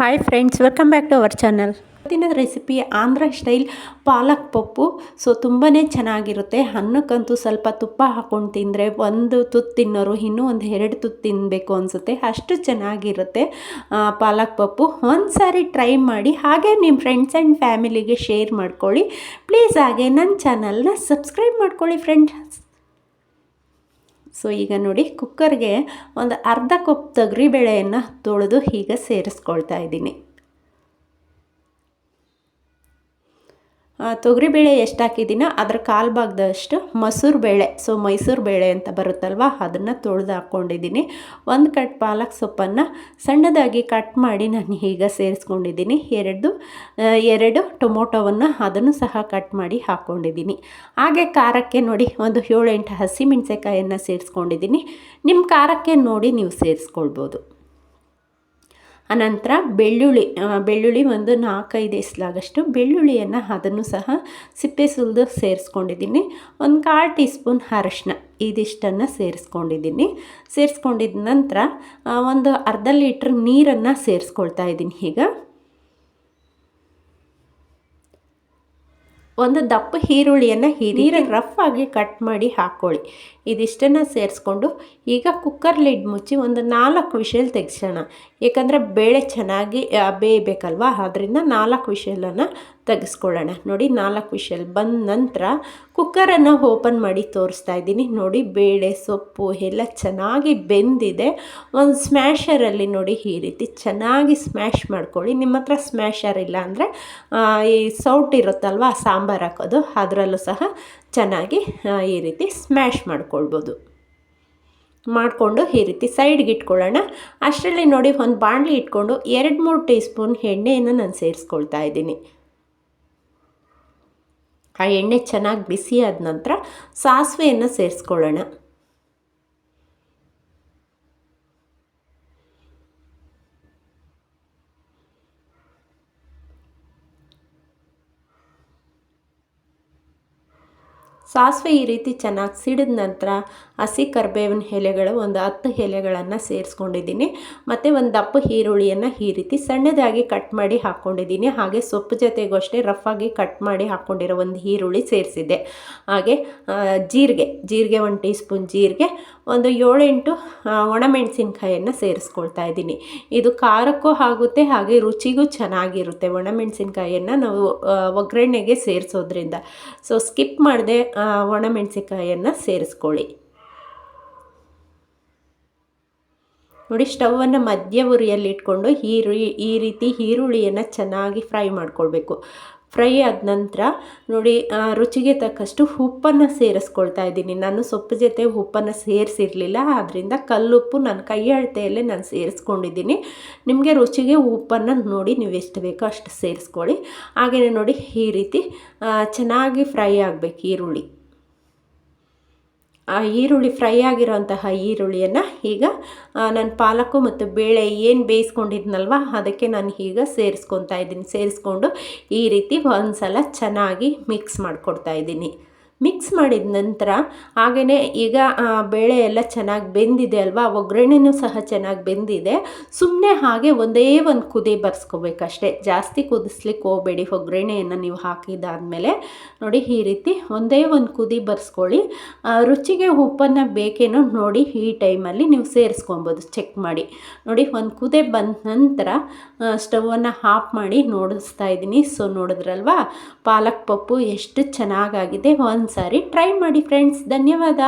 Hi friends welcome back to our channel ಇವತ್ತಿನ recipe Andhra style palak pappu. So ತುಂಬಾ ಚೆನ್ನಾಗಿರುತ್ತೆ. ಅನ್ನಕ್ಕಂತೂ ಸ್ವಲ್ಪ ತುಪ್ಪ ಹಾಕ್ಕೊಂಡು ತಿಂದರೆ ಒಂದು ತುತ್ತು ತಿನ್ನೋರು ಇನ್ನೂ ಒಂದು ಎರಡು ತುತ್ತು ತಿನ್ನಬೇಕು ಅನಿಸುತ್ತೆ. ಅಷ್ಟು ಚೆನ್ನಾಗಿರುತ್ತೆ ಪಾಲಕ್ ಪಪ್ಪು. ಒಂದು ಸಾರಿ ಟ್ರೈ ಮಾಡಿ ಹಾಗೆ ನಿಮ್ಮ ಫ್ರೆಂಡ್ಸ್ ಆ್ಯಂಡ್ ಫ್ಯಾಮಿಲಿಗೆ ಶೇರ್ ಮಾಡ್ಕೊಳ್ಳಿ. ಪ್ಲೀಸ್ ಹಾಗೆ ನನ್ನ ಚಾನಲ್ನ ಸಬ್ಸ್ಕ್ರೈಬ್ ಮಾಡ್ಕೊಳ್ಳಿ ಫ್ರೆಂಡ್ಸ್ ಸೊ ಈಗ ನೋಡಿ ಕುಕ್ಕರ್ಗೆ ಒಂದು ಅರ್ಧ ಕಪ್ ತೊಗರಿಬೇಳೆಯನ್ನು ತೊಳೆದು ಈಗ ಸೇರಿಸ್ಕೊಳ್ತಾ ಇದ್ದೀನಿ. ತೊಗರಿಬೇಳೆ ಎಷ್ಟು ಹಾಕಿದ್ದೀನೋ ಅದರ ಕಾಲು ಭಾಗದಷ್ಟು ಮೊಸರು ಬೇಳೆ ಸೊ ಮೈಸೂರು ಬೇಳೆ ಅಂತ ಬರುತ್ತಲ್ವ, ಅದನ್ನು ತೊಳೆದು ಹಾಕ್ಕೊಂಡಿದ್ದೀನಿ. ಒಂದು ಕಟ್ ಪಾಲಕ್ ಸೊಪ್ಪನ್ನು ಸಣ್ಣದಾಗಿ ಕಟ್ ಮಾಡಿ ನಾನು ಈಗ ಸೇರಿಸ್ಕೊಂಡಿದ್ದೀನಿ. ಎರಡು ಎರಡು ಟೊಮೊಟೊವನ್ನು ಅದನ್ನು ಸಹ ಕಟ್ ಮಾಡಿ ಹಾಕ್ಕೊಂಡಿದ್ದೀನಿ. ಹಾಗೆ ಖಾರಕ್ಕೆ ನೋಡಿ, ಒಂದು ಏಳೆಂಟು ಹಸಿಮೆಣಸೆಕಾಯನ್ನು ಸೇರಿಸ್ಕೊಂಡಿದ್ದೀನಿ. ನಿಮ್ಮ ಖಾರಕ್ಕೆ ನೋಡಿ ನೀವು ಸೇರಿಸ್ಕೊಳ್ಬೋದು. ಅನಂತರ ಬೆಳ್ಳುಳ್ಳಿ ಬೆಳ್ಳುಳ್ಳಿ ಒಂದು ನಾಲ್ಕೈದು ಎಸ್ಲಾಗಷ್ಟು. ಬೆಳ್ಳುಳ್ಳಿಯನ್ನು ಅದನ್ನು ಸಹ ಸಿಪ್ಪೆ ಸುಲಿದು ಸೇರಿಸ್ಕೊಂಡಿದ್ದೀನಿ. ಒಂದು ಕಾಲು ಟೀ ಸ್ಪೂನ್ ಅರಶಿನ ಇದಿಷ್ಟನ್ನು ಸೇರಿಸ್ಕೊಂಡಿದ್ದೀನಿ. ಸೇರಿಸ್ಕೊಂಡಿದ್ದ ನಂತರ ಒಂದು ಅರ್ಧ ಲೀಟ್ರ್ ನೀರನ್ನು ಸೇರಿಸ್ಕೊಳ್ತಾ ಇದ್ದೀನಿ ಈಗ. ಒಂದು ದಪ್ಪ ಈರುಳ್ಳಿಯನ್ನು ಹೀರಿ ರಫ್ ಆಗಿ ಕಟ್ ಮಾಡಿ ಹಾಕ್ಕೊಳ್ಳಿ ಇದಿಷ್ಟನ್ನು ಸೇರಿಸ್ಕೊಂಡು ಈಗ ಕುಕ್ಕರ್ ಲಿಡ್ ಮುಚ್ಚಿ ಒಂದು ನಾಲ್ಕು ವಿಷಲ್ ತೆಗ್ಸೋಣ. ಏಕೆಂದರೆ ಬೇಳೆ ಚೆನ್ನಾಗಿ ಬೇಯಬೇಕಲ್ವಾ? ಅದರಿಂದ ನಾಲ್ಕು ವಿಷಲನ್ನು ತೆಗೆಸ್ಕೊಳ್ಳೋಣ. ನೋಡಿ, ನಾಲ್ಕು ವಿಷಲ್ ಬಂದ ನಂತರ ಕುಕ್ಕರನ್ನು ಓಪನ್ ಮಾಡಿ ತೋರಿಸ್ತಾ ಇದ್ದೀನಿ. ನೋಡಿ, ಬೇಳೆ, ಸೊಪ್ಪು ಎಲ್ಲ ಚೆನ್ನಾಗಿ ಬೆಂದಿದೆ. ಒಂದು ಸ್ಮ್ಯಾಷರಲ್ಲಿ ನೋಡಿ ಈ ರೀತಿ ಚೆನ್ನಾಗಿ ಸ್ಮ್ಯಾಶ್ ಮಾಡ್ಕೊಳ್ಳಿ. ನಿಮ್ಮ ಹತ್ರ ಸ್ಮ್ಯಾಷರ್ ಇಲ್ಲ ಅಂದರೆ ಈ ಸೌಟ್ ಇರುತ್ತಲ್ವ ಸಾಂಬಾರು ಹಾಕೋದು, ಅದರಲ್ಲೂ ಸಹ ಚೆನ್ನಾಗಿ ಈ ರೀತಿ ಸ್ಮ್ಯಾಶ್ ಮಾಡ್ಕೊಳ್ಬೋದು. ಮಾಡಿಕೊಂಡು ಈ ರೀತಿ ಸೈಡ್ಗೆ ಇಟ್ಕೊಳ್ಳೋಣ. ಅಷ್ಟರಲ್ಲಿ ನೋಡಿ, ಒಂದು ಬಾಣಲಿ ಇಟ್ಕೊಂಡು ಎರಡು ಮೂರು ಟೀ ಸ್ಪೂನ್ ಎಣ್ಣೆಯನ್ನು ನಾನು ಸೇರಿಸ್ಕೊಳ್ತಾ ಇದ್ದೀನಿ. ಆ ಎಣ್ಣೆ ಚೆನ್ನಾಗಿ ಬಿಸಿ ಆದ ನಂತರ ಸಾಸಿವೆಯನ್ನು ಸೇರಿಸ್ಕೊಳ್ಳೋಣ. ಸಾಸಿವೆ ಈ ರೀತಿ ಚೆನ್ನಾಗಿ ಸಿಡಿದ ನಂತರ ಹಸಿ ಕರಿಬೇವಿನ ಎಲೆಗಳು, ಒಂದು ಹತ್ತು ಎಲೆಗಳನ್ನು ಸೇರಿಸ್ಕೊಂಡಿದ್ದೀನಿ. ಮತ್ತು ಒಂದು ದಪ್ಪ ಈರುಳ್ಳಿಯನ್ನು ಈ ರೀತಿ ಸಣ್ಣದಾಗಿ ಕಟ್ ಮಾಡಿ ಹಾಕ್ಕೊಂಡಿದ್ದೀನಿ ಹಾಗೆ ಸೊಪ್ಪು ಜೊತೆಗೂ ಅಷ್ಟೇ ರಫಾಗಿ ಕಟ್ ಮಾಡಿ ಹಾಕ್ಕೊಂಡಿರೋ ಒಂದು ಈರುಳ್ಳಿ ಸೇರಿಸಿದ್ದೆ. ಹಾಗೆ ಜೀರಿಗೆ ಜೀರಿಗೆ ಒಂದು ಟೀ ಸ್ಪೂನ್ ಜೀರಿಗೆ, ಒಂದು ಏಳೆಂಟು ಒಣಮೆಣಸಿನ್ಕಾಯನ್ನು ಸೇರಿಸ್ಕೊಳ್ತಾ ಇದ್ದೀನಿ. ಇದು ಖಾರಕ್ಕೂ ಆಗುತ್ತೆ, ಹಾಗೆ ರುಚಿಗೂ ಚೆನ್ನಾಗಿರುತ್ತೆ ಒಣಮೆಣಸಿನ್ಕಾಯನ್ನು ನಾವು ಒಗ್ಗರಣೆಗೆ ಸೇರಿಸೋದ್ರಿಂದ. ಸೊ ಸ್ಕಿಪ್ ಮಾಡದೆ ಒಣಮೆಣಸಿನ್ಕಾಯನ್ನು ಸೇರಿಸ್ಕೊಳ್ಳಿ. ನೋಡಿ ಸ್ಟವನ್ನು ಮಧ್ಯ ಉರಿಯಲ್ಲಿ ಇಟ್ಕೊಂಡು ಈರುಳ್ಳಿ ಈ ರೀತಿ ಈರುಳ್ಳಿಯನ್ನು ಚೆನ್ನಾಗಿ ಫ್ರೈ ಮಾಡ್ಕೊಳ್ಬೇಕು. ಫ್ರೈ ಆದ ನಂತರ ನೋಡಿ ರುಚಿಗೆ ತಕ್ಕಷ್ಟು ಉಪ್ಪನ್ನು ಸೇರಿಸ್ಕೊಳ್ತಾ ಇದ್ದೀನಿ. ನಾನು ಸೊಪ್ಪು ಜೊತೆ ಉಪ್ಪನ್ನು ಸೇರಿಸಿರಲಿಲ್ಲ ಆದ್ದರಿಂದ ಕಲ್ಲುಪ್ಪು ನನ್ನ ಕೈ ಅಳತೆಯಲ್ಲೇ ನಾನು ಸೇರಿಸ್ಕೊಂಡಿದ್ದೀನಿ. ನಿಮಗೆ ರುಚಿಗೆ ಉಪ್ಪನ್ನು ನೋಡಿ ನೀವು ಎಷ್ಟು ಬೇಕೋ ಅಷ್ಟು ಸೇರಿಸ್ಕೊಳ್ಳಿ. ಹಾಗೆಯೇ ನೋಡಿ, ಈ ರೀತಿ ಚೆನ್ನಾಗಿ ಫ್ರೈ ಆಗಬೇಕು ಈರುಳ್ಳಿ. ಆ ಈರುಳ್ಳಿ ಫ್ರೈ ಆಗಿರೋಂತಹ ಈರುಳ್ಳಿಯನ್ನು ಈಗ ನಾನು ಪಾಲಕು ಮತ್ತು ಬೇಳೆ ಏನು ಬೇಯಿಸ್ಕೊಂಡಿದ್ನಲ್ವ ಅದಕ್ಕೆ ನಾನು ಈಗ ಸೇರಿಸ್ಕೊತಾ ಇದ್ದೀನಿ. ಸೇರಿಸ್ಕೊಂಡು ಈ ರೀತಿ ಒಂದು ಸಲ ಚೆನ್ನಾಗಿ ಮಿಕ್ಸ್ ಮಾಡಿಕೊಡ್ತಾ ಇದ್ದೀನಿ. ಮಿಕ್ಸ್ ಮಾಡಿದ ನಂತರ ಹಾಗೆಯೇ ಈಗ ಬೇಳೆ ಎಲ್ಲ ಚೆನ್ನಾಗಿ ಬೆಂದಿದೆ ಅಲ್ವಾ? ಒಗ್ಗರಣೆನೂ ಸಹ ಚೆನ್ನಾಗಿ ಬೆಂದಿದೆ. ಸುಮ್ಮನೆ ಹಾಗೆ ಒಂದೇ ಒಂದು ಕುದಿ ಬರ್ಸ್ಕೋಬೇಕಷ್ಟೇ. ಜಾಸ್ತಿ ಕುದಿಸ್ಲಿಕ್ಕೆ ಹೋಗಬೇಡಿ ಒಗ್ಗರಣೆಯನ್ನು ನೀವು ಹಾಕಿದಾದ್ಮೇಲೆ. ನೋಡಿ, ಈ ರೀತಿ ಒಂದೇ ಒಂದು ಕುದಿ ಬರ್ಸ್ಕೊಳ್ಳಿ. ರುಚಿಗೆ ಉಪ್ಪನ್ನು ಬೇಕೇನೋ ನೋಡಿ ಈ ಟೈಮಲ್ಲಿ ನೀವು ಸೇರಿಸ್ಕೊಬೋದು, ಚೆಕ್ ಮಾಡಿ. ನೋಡಿ, ಒಂದು ಕುದಿ ಬಂದ ನಂತರ ಸ್ಟವನ್ನು ಆಫ್ ಮಾಡಿ ನೋಡಿಸ್ತಾ ಇದ್ದೀನಿ. ಸೊ, ನೋಡಿದ್ರಲ್ವಾ? ಪಾಲಕ್ ಪಪ್ಪು ಎಷ್ಟು ಚೆನ್ನಾಗಾಗಿದೆ. ಒಂದು ಸಾರಿ ಟ್ರೈ ಮಾಡಿ ಫ್ರೆಂಡ್ಸ್ ಧನ್ಯವಾದ.